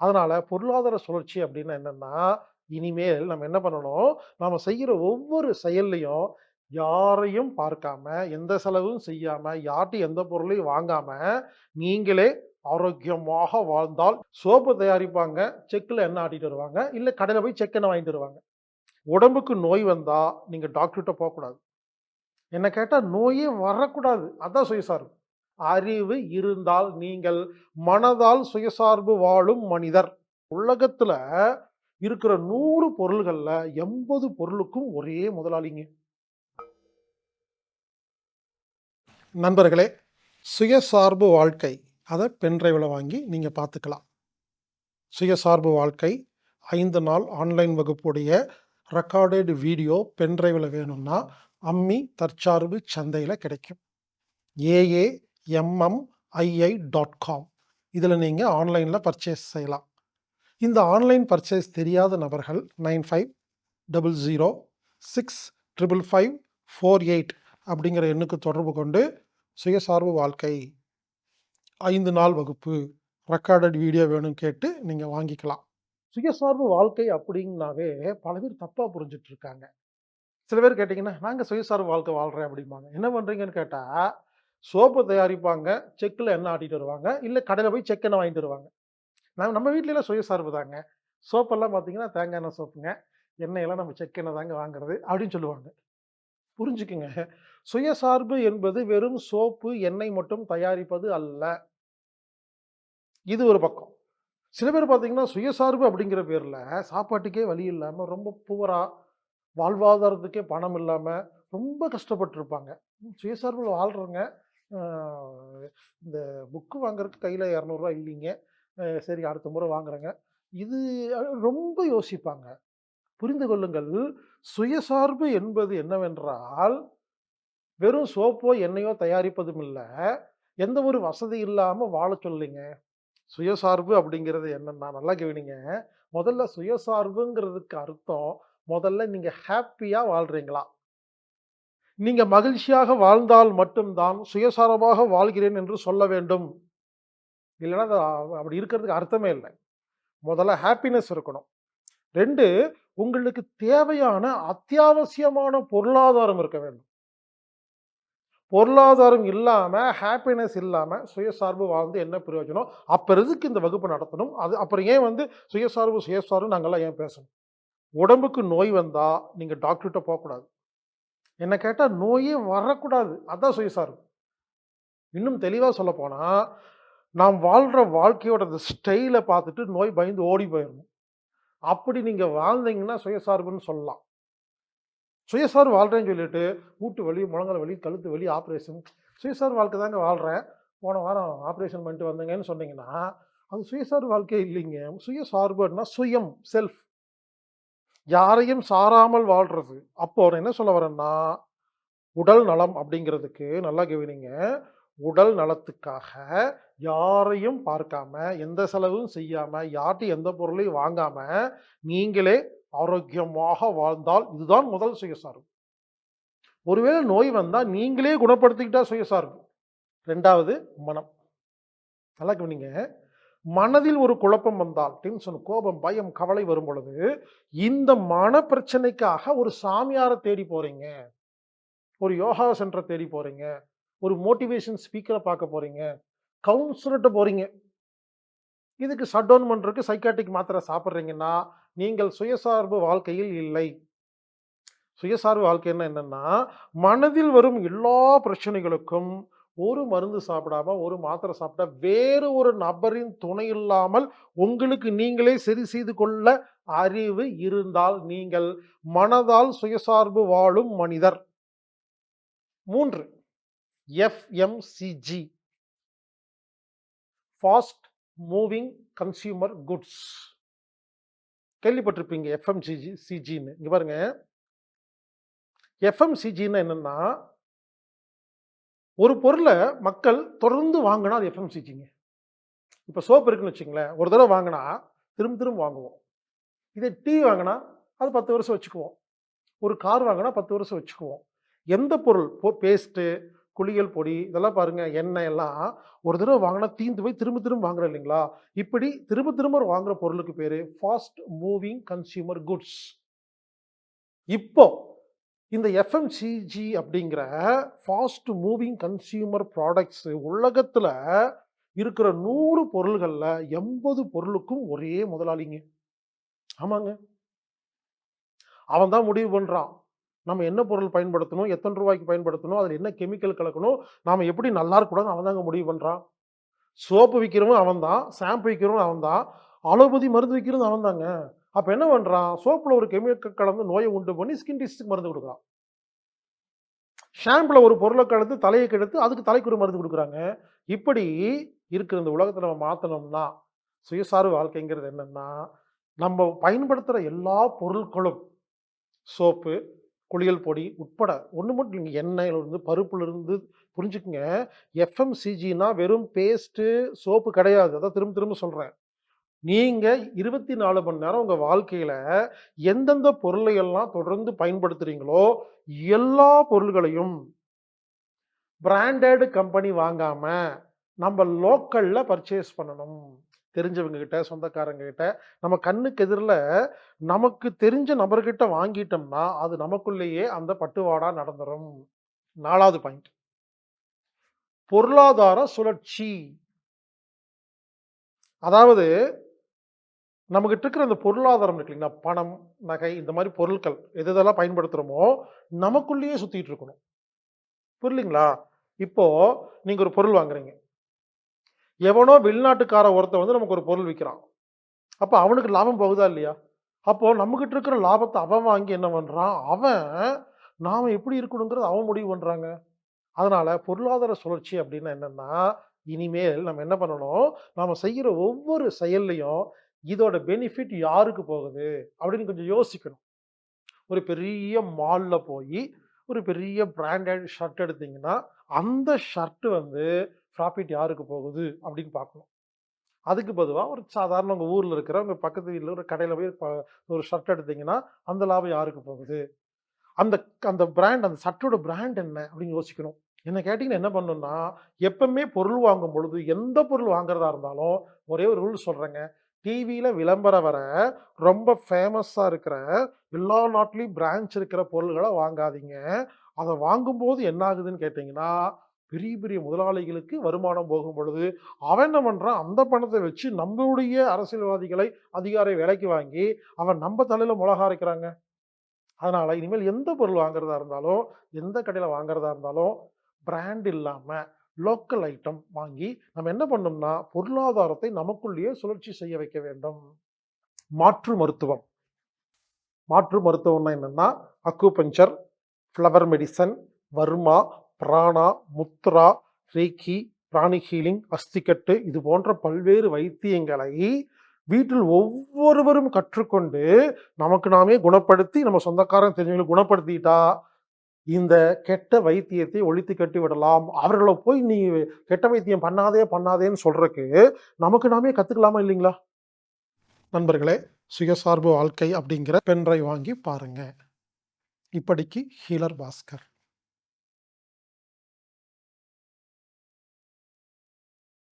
அதனால் பொருளாதார சுழற்சி அப்படின்னா என்னென்னா இனிமேல் நம்ம என்ன பண்ணணும், நாம் செய்கிற ஒவ்வொரு செயல்லையும் யாரையும் பார்க்காம, எந்த செலவும் செய்யாம, யார்ட்டயும் எந்த பொருளையும் வாங்காம, நீங்களே ஆரோக்கியமாக வாழ்ந்தால் சோப்பு தயாரிப்பாங்க, செக்கில் எண்ணெய் ஆட்டிட்டு வருவாங்க. இல்லை கடையில் போய் செக் எண்ணெய் வாங்கிட்டு வருவாங்க. உடம்புக்கு நோய் வந்தால் நீங்கள் டாக்டர்கிட்ட போகக்கூடாது என்ன கேட்டால் நோயே வரக்கூடாது. அதான் சுயசார்பு. அறிவு இருந்தால் நீங்கள் மனதால் சுயசார்பு வாழும் மனிதர். உலகத்துல இருக்கிற நூறு பொருள்கள்ல 80 பொருளுக்கும் ஒரே முதலாளிங்க. நண்பர்களே, சுயசார்பு வாழ்க்கை. அதை பென்ட்ரைவில் வாங்கி நீங்கள் பார்த்துக்கலாம். சுயசார்பு வாழ்க்கை ஐந்து நாள் ஆன்லைன் வகுப்புடைய ரெக்கார்டட் வீடியோ பென்ட்ரைவில் வேணும்னா, அம்மி தற்சார்பு சந்தையில் கிடைக்கும். ஏஏ எம்எம்ஐஐ டாட் காம் இதில் நீங்கள் ஆன்லைனில் பர்ச்சேஸ் செய்யலாம். இந்த ஆன்லைன் பர்ச்சேஸ் தெரியாத நபர்கள் 9500655548 அப்படிங்கிற எண்ணுக்கு தொடர்பு கொண்டு சுயசார்பு வாழ்க்கை ஐந்து நாள் வகுப்பு ரெக்கார்டட் வீடியோ வேணும்னு கேட்டு நீங்கள் வாங்கிக்கலாம். சுயசார்பு வாழ்க்கை அப்படின்னாவே பல பேர் தப்பாக புரிஞ்சிட்ருக்காங்க சில பேர் கேட்டிங்கன்னா நாங்கள் சுயசார்பு வாழ்க்கை வாழ்கிறேன் அப்படிம்பாங்க. என்ன பண்ணுறீங்கன்னு கேட்டால் சோப்பு தயாரிப்பாங்க, செக்கில் எண்ணெய் ஆட்டிட்டு வருவாங்க. இல்லை கடையில் போய் செக் எண்ணெய் வாங்கிட்டு வருவாங்க. நம்ம நம்ம வீட்லலாம் சுயசார்பு தாங்க. சோப்பெல்லாம் பார்த்தீங்கன்னா, தேங்காய் எண்ணெய் சோப்புங்க. எண்ணெயெல்லாம் நம்ம செக் எண்ணெய் தாங்க வாங்குறது அப்படின்னு சொல்லுவாங்க. புரிஞ்சுக்குங்க. சுயசார்பு என்பது வெறும் சோப்பு, எண்ணெய் மட்டும் தயாரிப்பது அல்ல. இது ஒரு பக்கம். சில பேர் பார்த்தீங்கன்னா, சுயசார்பு அப்படிங்கிற பேரில் சாப்பாட்டுக்கே வழி இல்லாமல் ரொம்ப புவராக வாழ்வாதாரத்துக்கே பணம் இல்லாமல் ரொம்ப கஷ்டப்பட்டுருப்பாங்க. சுயசார்பில் வாழ்கிறவங்க இந்த புக்கு வாங்குறதுக்கு கையில் இரநூறுவா இல்லைங்க சரி அடுத்த முறை வாங்குறேங்க. இது ரொம்ப யோசிப்பாங்க. புரிந்து கொள்ளுங்கள். சுயசார்பு என்பது என்னவென்றால், வெறும் சோப்போ, எண்ணெயோ தயாரிப்பதும் இல்லை எந்த ஒரு வசதி இல்லாமல் வாழ சொல்லுங்க சுயசார்பு அப்படிங்கிறது என்னன்னா, நல்லா கவனிங்க. முதல்ல சுயசார்புங்கிறதுக்கு அர்த்தம், முதல்ல நீங்கள் ஹாப்பியாக வாழ்கிறீங்களா நீங்கள் மகிழ்ச்சியாக வாழ்ந்தால் மட்டும் தான் வாழ்கிறேன் என்று சொல்ல வேண்டும். இல்லைன்னா அப்படி இருக்கிறதுக்கு அர்த்தமே இல்லை முதல்ல ஹாப்பினஸ் இருக்கணும். ரெண்டு உங்களுக்கு தேவையான அத்தியாவசியமான பொருளாதாரம் இருக்க வேண்டும். பொருளாதாரம் இல்லாமல் ஹாப்பினஸ் இல்லாமல் சுயசார்பு வாழ்ந்து என்ன பிரயோஜனம்? அப்போ எதுக்கு இந்த வகுப்பு நடத்தணும்? அது அப்புறம் ஏன் வந்து சுயசார்பு, சுயசார்பு நாங்கள்லாம் ஏன் பேசணும்? உடம்புக்கு நோய் வந்தால் நீங்கள் டாக்டர்கிட்ட போகக்கூடாது என்னை கேட்டால் நோயே வரக்கூடாது. அதான் சுயசார்பு. இன்னும் தெளிவாக சொல்லப்போனால் நாம் வாழ்கிற வாழ்க்கையோட ஸ்டைலை பார்த்துட்டு நோய் பயந்து ஓடி போயிடணும் அப்படி நீங்கள் வாழ்ந்தீங்கன்னா சுயசார்புன்னு சொல்லலாம். சுயசார்பு வாழ்கிறேன்னு சொல்லிட்டு, மூட்டு வலி, முழங்கல் வலி, கழுத்து வலி, ஆப்ரேஷன் சுயசார்பு வாழ்க்கை தாங்க வாழ்கிறேன் போன வாரம் ஆப்ரேஷன் பண்ணிட்டு வந்தேங்கன்னு சொன்னீங்கன்னா, அது சுயசார்பு வாழ்க்கையே இல்லைங்க. சுயசார்புன்னா சுயம், செல்ஃப். யாரையும் சாராமல் வாழ்றது. அப்போ என்ன சொல்ல வரேன்னா, உடல் நலம் அப்படிங்கிறதுக்கு நல்லா கவனிங்க. உடல் நலத்துக்காக யாரையும் பார்க்காம, எந்த செலவும் செய்யாம, யார்ட்டயும் எந்த பொருளையும் வாங்காம, நீங்களே ஆரோக்கியமாக வாழ்ந்தால் இதுதான் முதல் சுயசார்பு. ஒருவேளை நோய் வந்தால் நீங்களே குணப்படுத்திக்கிட்டா சுயசார்பு. ரெண்டாவது மனம். நல்லா கவனிங்க. மனதில் ஒரு குழப்பம் வந்தால், டென்ஷன், கோபம், பயம், கவலை வரும் பொழுது, இந்த மன பிரச்சனைக்காக ஒரு சாமியாரை தேடி போறீங்க. ஒரு யோகா சென்டரை தேடி போறீங்க. ஒரு மோட்டிவேஷன் ஸ்பீக்கரை பார்க்க போறீங்க. கவுன்சிலர்கிட்ட போறீங்க. இதுக்கு ஷட் டவுன் சைக்காட்டிக் மாத்திரை சாப்பிட்றீங்கன்னா நீங்கள் சுயசார்பு வாழ்க்கையில் இல்லை. சுயசார்பு வாழ்க்கைன்னா என்னன்னா, மனதில் வரும் எல்லா பிரச்சனைகளுக்கும் ஒரு மருந்து சாப்பிடாம, ஒரு மாத்திரை சாப்பிட்டா வேறு ஒரு நபரின் துணை இல்லாமல் உங்களுக்கு நீங்களே சரி செய்து கொள்ள அறிவு இருந்தால் நீங்கள் மனதால் சுயசார்பு வாழும் மனிதர். மூன்று FMCG. Fast moving consumer goods. கேள்விப்பட்டிருப்பீங்க எஃப்எம்சிஜி சிஜின்னு. இங்க பாருங்க. எஃப்எம்சிஜின்னு என்னன்னா, ஒரு பொருளை மக்கள் தொடர்ந்து வாங்கினா அது எஃப்எம்சிஜிங்க. இப்போ சோப் இருக்குன்னு வச்சுங்களேன் ஒரு தடவை வாங்கினா திரும்ப திரும்ப வாங்குவோம். இதே டீ வாங்கினா அது 10 வருஷம் வச்சுக்குவோம். ஒரு கார் வாங்கினா பத்து வருஷம் வச்சுக்குவோம். எந்த பொருள் பேஸ்ட்டு, குளியல் பொடி இதெல்லாம் பாருங்கள் எண்ணெய் எல்லாம் ஒரு தடவை வாங்கினா தீந்து போய் திரும்ப திரும்ப வாங்குறோம் இல்லைங்களா இப்படி திரும்ப திரும்ப வாங்குற பொருளுக்கு பேர் ஃபாஸ்ட் மூவிங் கன்சியூமர் குட்ஸ் இப்போ இந்த எஃப்எம்சிஜி அப்படிங்கிற ஃபாஸ்ட் மூவிங் கன்சியூமர் ப்ராடக்ட்ஸ் உலகத்தில் இருக்கிற நூறு பொருள்களில் எண்பது பொருளுக்கும் ஒரே முதலாளிங்க. ஆமாங்க. அவன் தான் முடிவு பண்ணுறான் நம்ம என்ன பொருள் பயன்படுத்தணும்? எத்தனை ரூபாய்க்கு பயன்படுத்தணும்? அதில் என்ன கெமிக்கல் கலக்கணும்? நாம் எப்படி நல்லா இருக்கக்கூடாது அவன் தாங்க முடிவு பண்ணுறான் சோப்பு விற்கிறவன் அவன் தான் ஷாம்பு விற்கிறவன் அவன் தான் அலோபதி மருந்து விற்கிறதும் அவன் தாங்க. அப்போ என்ன பண்ணுறான் சோப்பில் ஒரு கெமிக்கல் கலந்து நோயை உண்டு பண்ணி ஸ்கின் டிசீஸ்க்கு மருந்து கொடுக்குறான். ஷாம்பில் ஒரு பொருளை கலந்து தலையை கெடுத்து அதுக்கு தலைக்கு ஒரு மருந்து கொடுக்குறாங்க. இப்படி இருக்கிற இந்த உலகத்தை நம்ம மாற்றணும்னா சுயசார்பு வாழ்க்கைங்கிறது என்னென்னா நம்ம பயன்படுத்துகிற எல்லா பொருட்களும் சோப்பு குளியல் பொடி உட்பட ஒன்று மட்டும் இல்லைங்க எண்ணெயிலிருந்து பருப்புலேருந்து புரிஞ்சுக்குங்க. எஃப்எம்சிஜினா வெறும் பேஸ்ட்டு சோப்பு கிடையாது. அதான் திரும்ப திரும்ப சொல்கிறேன் நீங்கள் இருபத்தி நாலு மணி நேரம் உங்கள் வாழ்க்கையில் எந்தெந்த பொருளை எல்லாம் தொடர்ந்து பயன்படுத்துகிறீங்களோ எல்லா பொருள்களையும் பிராண்டட் கம்பெனி வாங்காமல் நம்ம லோக்கலில் பர்ச்சேஸ் பண்ணணும். தெரிஞ்சவங்க கிட்ட சொந்தக்காரங்க கிட்ட நம்ம கண்ணுக்கு எதிரில் நமக்கு தெரிஞ்ச நபர்கிட்ட வாங்கிட்டோம்னா அது நமக்குள்ளேயே அந்த பட்டுவாடா நடந்துரும். நாலாவது பாயிண்ட் பொருளாதார சுழற்சி. அதாவது நம்மகிட்ட இருக்கிற அந்த பொருளாதாரம் இருக்கு இல்லைங்களா? பணம் நகை இந்த மாதிரி பொருட்கள் எது எதெல்லாம் பயன்படுத்துகிறோமோ நமக்குள்ளேயே சுற்றிட்டு இருக்கணும். புரியலிங்களா இப்போ நீங்கள் ஒரு பொருள் வாங்குறீங்க. எவனோ வெளிநாட்டுக்கார ஒருத்தன் வந்து நமக்கு ஒரு பொருள் விற்கிறான் அப்போ அவனுக்கு லாபம் போகுதா இல்லையா? அப்போது நம்மகிட்ட இருக்கிற லாபத்தை அவன் வாங்கி என்ன பண்ணுறான் அவன் நாம் எப்படி இருக்கணுங்கிறது அவன் முடிவு பண்ணுறாங்க அதனால் பொருளாதார சுழற்சி அப்படின்னா என்னன்னா இனிமேல் நம்ம என்ன பண்ணணும்? நாம் செய்கிற ஒவ்வொரு செயல்லையும் இதோட பெனிஃபிட் யாருக்கு போகுது? அப்படின்னு கொஞ்சம் யோசிக்கணும். ஒரு பெரிய மால்ல போய் ஒரு பெரிய பிராண்டட் ஷர்ட் எடுத்தீங்கன்னா அந்த ஷர்ட் வந்து ப்ராஃபிட் யாருக்கு போகுது? அப்படின்னு பார்க்கணும். அதுக்கு பொதுவாக ஒரு சாதாரண உங்கள் ஊரில் இருக்கிற உங்கள் பக்கத்து வீட்டில் ஒரு கடையில் போய் ப- ஒரு ஷர்ட் எடுத்தீங்கன்னா அந்த லாபம் யாருக்கு போகுது? அந்த அந்த பிராண்ட் அந்த ஷர்ட்டோட பிராண்ட் என்ன? அப்படின்னு யோசிக்கணும். என்ன கேட்டிங்கன்னா என்ன பண்ணணும்னா எப்பவுமே பொருள் வாங்கும் பொழுது எந்த பொருள் வாங்குறதா இருந்தாலும் ஒரே ஒரு ரூல் சொல்கிறேங்க டிவியில் விளம்பரம் வர ரொம்ப ஃபேமஸாக இருக்கிற எல்லா நாட்டிலையும் பிரான்ச் இருக்கிற பொருள்களை வாங்காதீங்க. அதை வாங்கும்போது என்ன ஆகுதுன்னு கேட்டிங்கன்னா பெரிய பெரிய முதலாளிகளுக்கு வருமானம் போகும் பொழுது அவன் என்ன பண்ணுறான் அந்த பணத்தை வச்சு நம்மளுடைய அரசியல்வாதிகளை அதிகாரி விலைக்கு வாங்கி அவன் நம்ம தலையில் மிளகா அரைக்கிறாங்க. அதனால் இனிமேல் எந்த பொருள் வாங்குறதா இருந்தாலும் எந்த கடையில் வாங்குறதா இருந்தாலும் பிராண்ட் இல்லாமல் லோக்கல் ஐட்டம் வாங்கி நம்ம என்ன பண்ணோம்னா பொருளாதாரத்தை நமக்குள்ளேயே சுழற்சி செய்ய வைக்க வேண்டும். மாற்று மருத்துவம். மாற்று மருத்துவம்னா என்னன்னா அக்குபஞ்சர் ஃப்ளவர் மெடிசன் வர்மா பிராணா முத்ரா ரேக்கி பிராணி ஹீலிங் அஸ்திக்கட்டு இது போன்ற பல்வேறு வைத்தியங்களை வீட்டில் ஒவ்வொருவரும் கற்றுக்கொண்டு நமக்கு நாமே குணப்படுத்தி நம்ம சொந்தக்காரன் தெரிஞ்சவங்களை குணப்படுத்திட்டா இந்த கெட்ட வைத்தியத்தை ஒழித்து கட்டி விடலாம் அவர்களை போய் நீ கெட்ட வைத்தியம் பண்ணாதே பண்ணாதேன்னு சொல்றதுக்கு நமக்கு நாமே கத்துக்கலாமா இல்லைங்களா? நண்பர்களே சுயசார்பு வாழ்க்கை அப்படிங்கிற பென்றை வாங்கி பாருங்க. இப்படிக்கு ஹீலர் பாஸ்கர்.